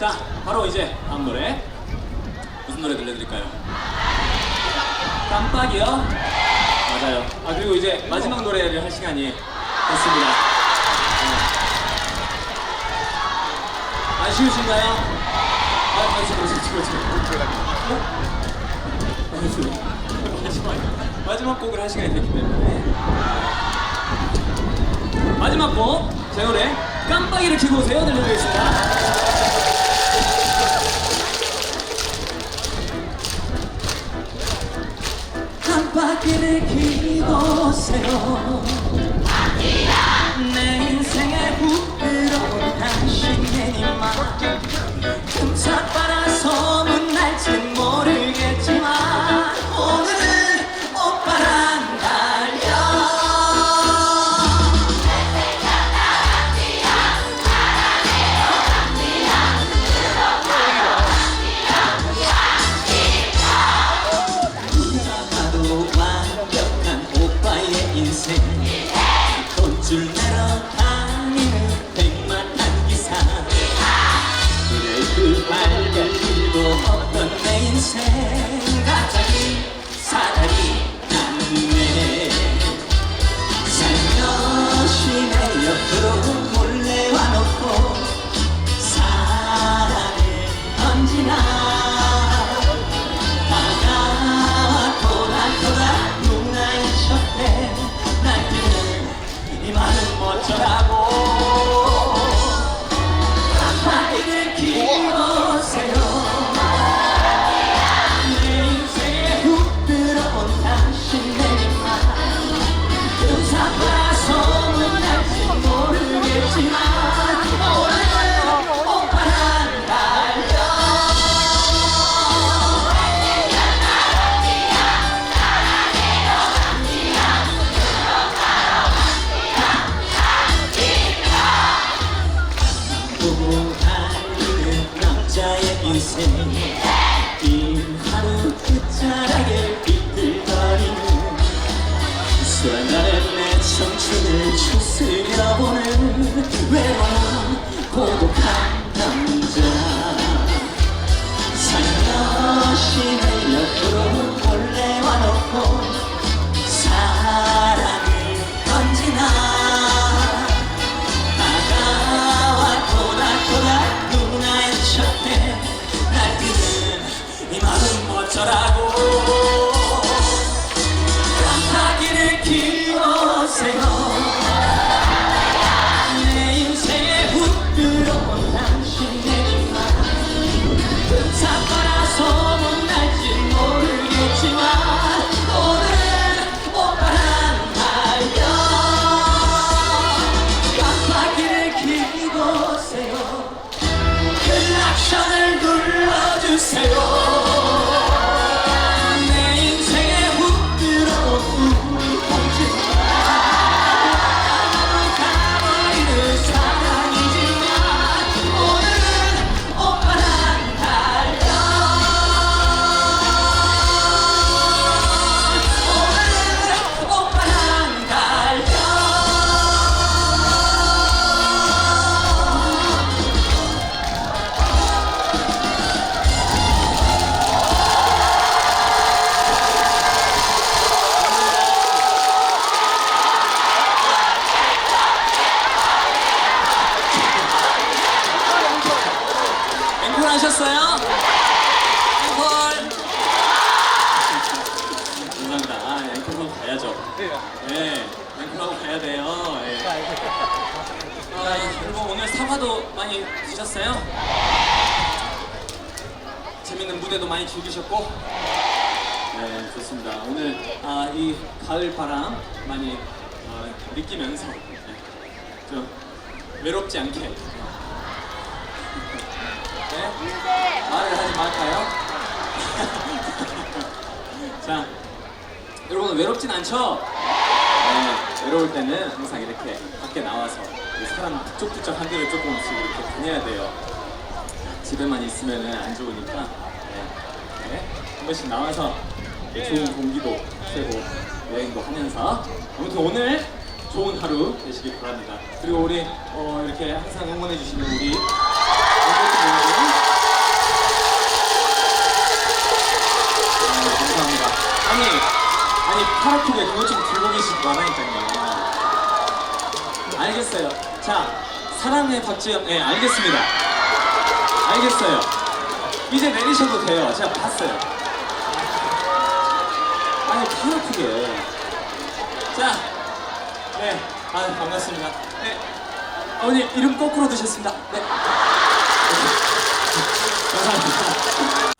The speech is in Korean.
자, 바로 이제 다음 노래 무슨 노래 들려드릴까요? 깜빡이요? 맞아요. 아 그리고 이제 마지막 노래를 할 시간이 됐습니다. 네. 아쉬우신가요? 아, 그렇지, 그렇지, 그렇지. 그렇지. 마지막, 마지막 곡을 할 시간이 됐기 때문에 마지막 곡, 제 노래 깜빡이를 켜고 오세요 들려드리겠습니다. 켜고 오세요. 내 인생에 부끄러운 당신의 입만 돈줄 앵콜 하셨어요? 앵콜. 감사합니다. 아, 앵콜하고 가야죠. 네. 앵콜하고 가야 돼요. 예. 아, 여러분 오늘 사과도 많이 드셨어요? 재밌는 무대도 많이 즐기셨고? 네 좋습니다. 오늘 아, 이 가을 바람 많이 어, 느끼면서 네, 좀 외롭지 않게 네? 말을 하지 말까요? 자, 여러분 외롭진 않죠? 네, 외로울 때는 항상 이렇게 밖에 나와서 이 사람 북적북적 한 대를 조금씩 이렇게 다녀야 돼요. 집에만 있으면 안 좋으니까 네, 네, 한 번씩 나와서 좋은 공기도 쐬고 여행도 하면서 아무튼 오늘 좋은 하루 되시길 바랍니다. 그리고 우리 어, 이렇게 항상 응원해 주시는 우리 감사합니다. 아니, 아니, 파랗게 그거 좀 들고 계시지 말라니까요. 알겠어요. 자, 사랑의 박지영, 예, 알겠습니다. 알겠어요. 이제 내리셔도 돼요. 제가 봤어요. 아니, 파랗게. 자, 네, 아, 반갑습니다. 네. 어머니 이름 거꾸로 드셨습니다. 네. 笑ってきた。